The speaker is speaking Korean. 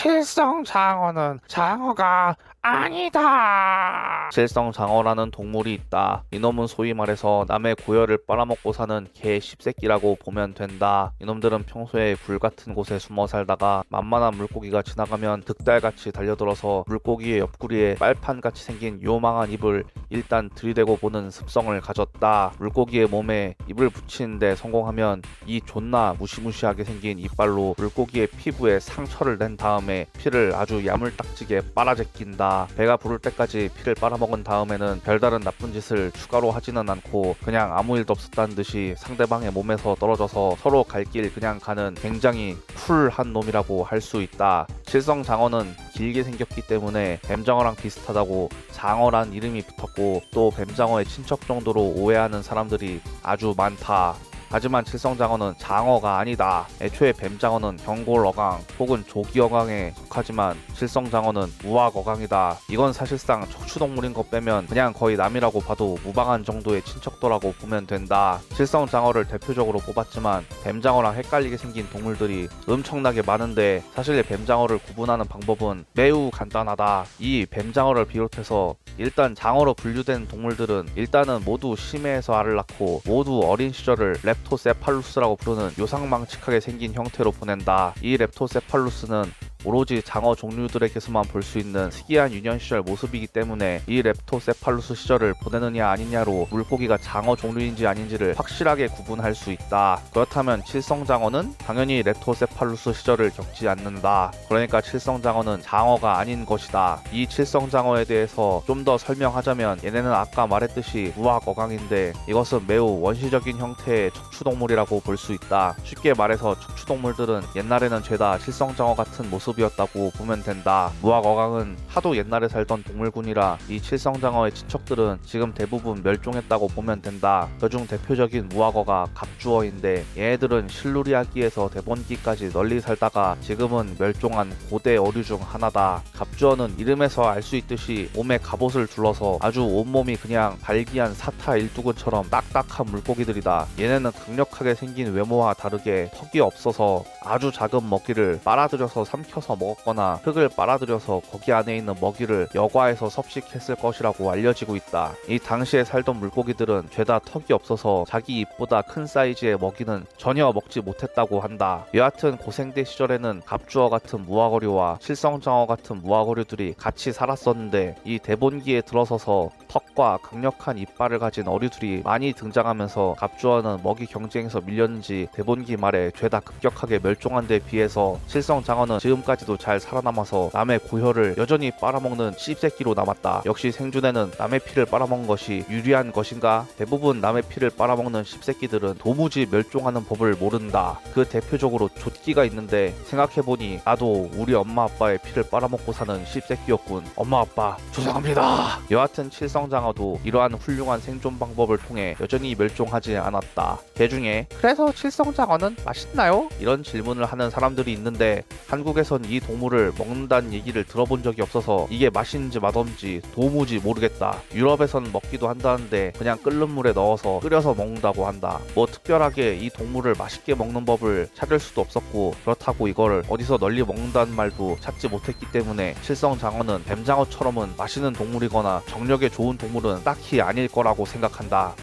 칠성 장어는 장어가 아니다. 칠성 장어라는 동물이 있다. 이놈은 소위 말해서 남의 고열을 빨아먹고 사는 개 씹새끼라고 보면 된다. 이놈들은 평소에 불 같은 곳에 숨어 살다가 만만한 물고기가 지나가면 득달같이 달려들어서 물고기의 옆구리에 빨판같이 생긴 요망한 입을 일단 들이대고 보는 습성을 가졌다. 물고기의 몸에 입을 붙이는데 성공하면 이 존나 무시무시하게 생긴 이빨로 물고기의 피부에 상처를 낸 다음에 피를 아주 야물딱지게 빨아제낀다. 배가 부를 때까지 피를 빨아먹은 다음에는 별다른 나쁜 짓을 추가로 하지는 않고 그냥 아무 일도 없었다는 듯이 상대방의 몸에서 떨어져서 서로 갈 길 그냥 가는 굉장히 쿨한 놈이라고 할 수 있다. 실성 장어는 길게 생겼기 때문에 뱀장어랑 비슷하다고 장어란 이름이 붙었고 또 뱀장어의 친척 정도로 오해하는 사람들이 아주 많다. 하지만 칠성장어는 장어가 아니다. 애초에 뱀장어는 경골어강 혹은 조기어강에 속하지만 칠성장어는 무학어강이다. 이건 사실상 척추동물인 것 빼면 그냥 거의 남이라고 봐도 무방한 정도의 친척도라고 보면 된다. 칠성장어를 대표적으로 뽑았지만 뱀장어랑 헷갈리게 생긴 동물들이 엄청나게 많은데 사실 뱀장어를 구분하는 방법은 매우 간단하다. 이 뱀장어를 비롯해서 일단 장어로 분류된 동물들은 일단은 모두 심해에서 알을 낳고 모두 어린 시절을 렙토세팔루스라고 부르는 요상망측하게 생긴 형태로 보낸다. 이 렙토세팔루스는 오로지 장어 종류들에게서만 볼 수 있는 특이한 유년 시절 모습이기 때문에 이 렙토세팔루스 시절을 보내느냐 아니냐로 물고기가 장어 종류인지 아닌지를 확실하게 구분할 수 있다. 그렇다면 칠성장어는 당연히 렙토세팔루스 시절을 겪지 않는다. 그러니까 칠성장어는 장어가 아닌 것이다. 이 칠성장어에 대해서 좀 더 설명하자면 얘네는 아까 말했듯이 무학어강인데 이것은 매우 원시적인 형태의 척추동물이라고 볼 수 있다. 쉽게 말해서 척추동물들은 옛날에는 죄다 칠성장어 같은 모습 이었다고 보면 된다. 무학어강은 하도 옛날에 살던 동물군이라 이 칠성장어의 친척들은 지금 대부분 멸종했다고 보면 된다. 그중 대표적인 무학어가 갑주어인데 얘네들은 실루리아기에서 대본기까지 널리 살다가 지금은 멸종한 고대 어류 중 하나다. 갑주어는 이름에서 알 수 있듯이 몸에 갑옷을 둘러서 아주 온몸이 그냥 발기한 사타 일두근처럼 딱딱한 물고기들이다. 얘네는 강력하게 생긴 외모와 다르게 턱이 없어서 아주 작은 먹이를 빨아들여서 삼켜 서 먹었거나 흙을 빨아들여서 거기 안에 있는 먹이를 여과해서 섭식했을 것이라고 알려지고 있다. 이 당시에 살던 물고기들은 죄다 턱이 없어서 자기 입보다 큰 사이즈의 먹이는 전혀 먹지 못했다고 한다. 여하튼 고생대 시절에는 갑주어 같은 무화거류와 실성장어 같은 무화거류들이 같이 살았었는데 이 대본기에 들어서서 턱과 강력한 이빨을 가진 어류들이 많이 등장하면서 갑주어는 먹이 경쟁에서 밀렸는지 대본기 말에 죄다 급격하게 멸종한 데 비해서 실성장어는 지금까지 도 잘 살아남아서 남의 고혈을 여전히 빨아먹는 씹새끼로 남았다. 역시 생존에는 남의 피를 빨아먹는 것이 유리한 것인가? 대부분 남의 피를 빨아먹는 씹새끼들은 도무지 멸종하는 법을 모른다. 그 대표적으로 족기가 있는데 생각해보니 나도 우리 엄마 아빠의 피를 빨아먹고 사는 씹새끼였군. 엄마 아빠 죄송합니다. 여하튼 칠성장어도 이러한 훌륭한 생존 방법을 통해 여전히 멸종하지 않았다. 개 중에 그래서 칠성장어는 맛있나요? 이런 질문을 하는 사람들이 있는데 한국에 선이 동물을 먹는다는 얘기를 들어본 적이 없어서 이게 맛있는지 맛없는지 도무지 모르겠다. 유럽에선 먹기도 한다는데 그냥 끓는 물에 넣어서 끓여서 먹는다고 한다. 뭐 특별하게 이 동물을 맛있게 먹는 법을 찾을 수도 없었고 그렇다고 이걸 어디서 널리 먹는다는 말도 찾지 못했기 때문에 실성 장어는 뱀장어처럼은 맛있는 동물이거나 정력에 좋은 동물은 딱히 아닐 거라고 생각한다.